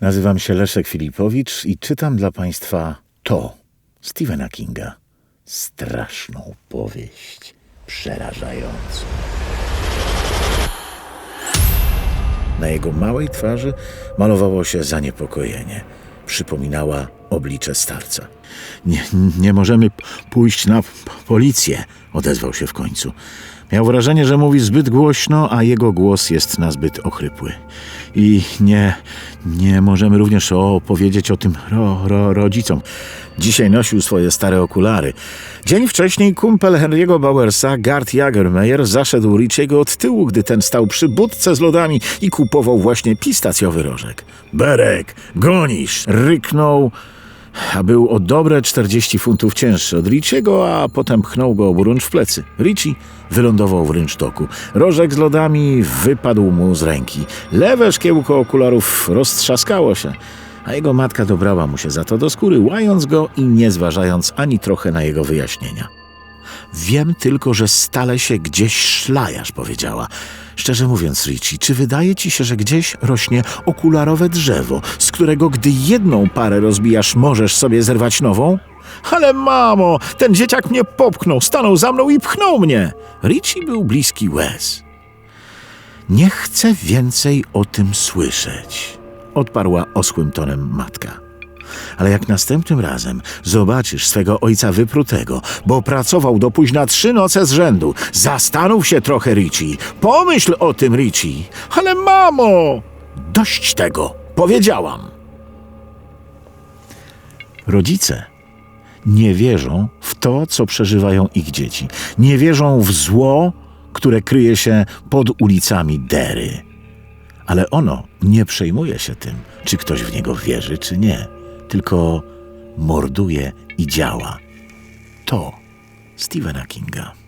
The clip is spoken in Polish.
Nazywam się Leszek Filipowicz i czytam dla Państwa to Stephena Kinga. Straszną powieść, przerażającą. Na jego małej twarzy malowało się zaniepokojenie. Przypominała oblicze starca. Nie, nie możemy pójść na policję, odezwał się w końcu. Miał wrażenie, że mówi zbyt głośno, a jego głos jest nazbyt ochrypły. I nie, nie możemy również opowiedzieć o tym ro, ro, rodzicom. Dzisiaj nosił swoje stare okulary. Dzień wcześniej kumpel Henry'ego Bowersa, Gart Jagermeyer, zaszedł Richiego od tyłu, gdy ten stał przy budce z lodami i kupował właśnie pistacjowy rożek. Berek, gonisz! Ryknął, a był o dobre 40 funtów cięższy od Richiego, a potem pchnął go oburącz w plecy. Richie wylądował w rynsztoku. Rożek z lodami wypadł mu z ręki. Lewe szkiełko okularów roztrzaskało się, a jego matka dobrała mu się za to do skóry, łając go i nie zważając ani trochę na jego wyjaśnienia. Wiem tylko, że stale się gdzieś szlajasz, powiedziała. Szczerze mówiąc, Richie, czy wydaje ci się, że gdzieś rośnie okularowe drzewo, z którego gdy jedną parę rozbijasz, możesz sobie zerwać nową? Ale mamo, ten dzieciak mnie popchnął, stanął za mną i pchnął mnie. Richie był bliski łez. Nie chcę więcej o tym słyszeć, odparła oschłym tonem matka. Ale jak następnym razem zobaczysz swego ojca wyprutego, bo pracował do późna trzy noce z rzędu, zastanów się trochę, Richie. Pomyśl o tym, Richie. Ale mamo! Dość tego, powiedziałam. Rodzice nie wierzą w to, co przeżywają ich dzieci. Nie wierzą w zło, które kryje się pod ulicami Dery. Ale ono nie przejmuje się tym, czy ktoś w niego wierzy, czy nie. Tylko morduje i działa. To Stephena Kinga.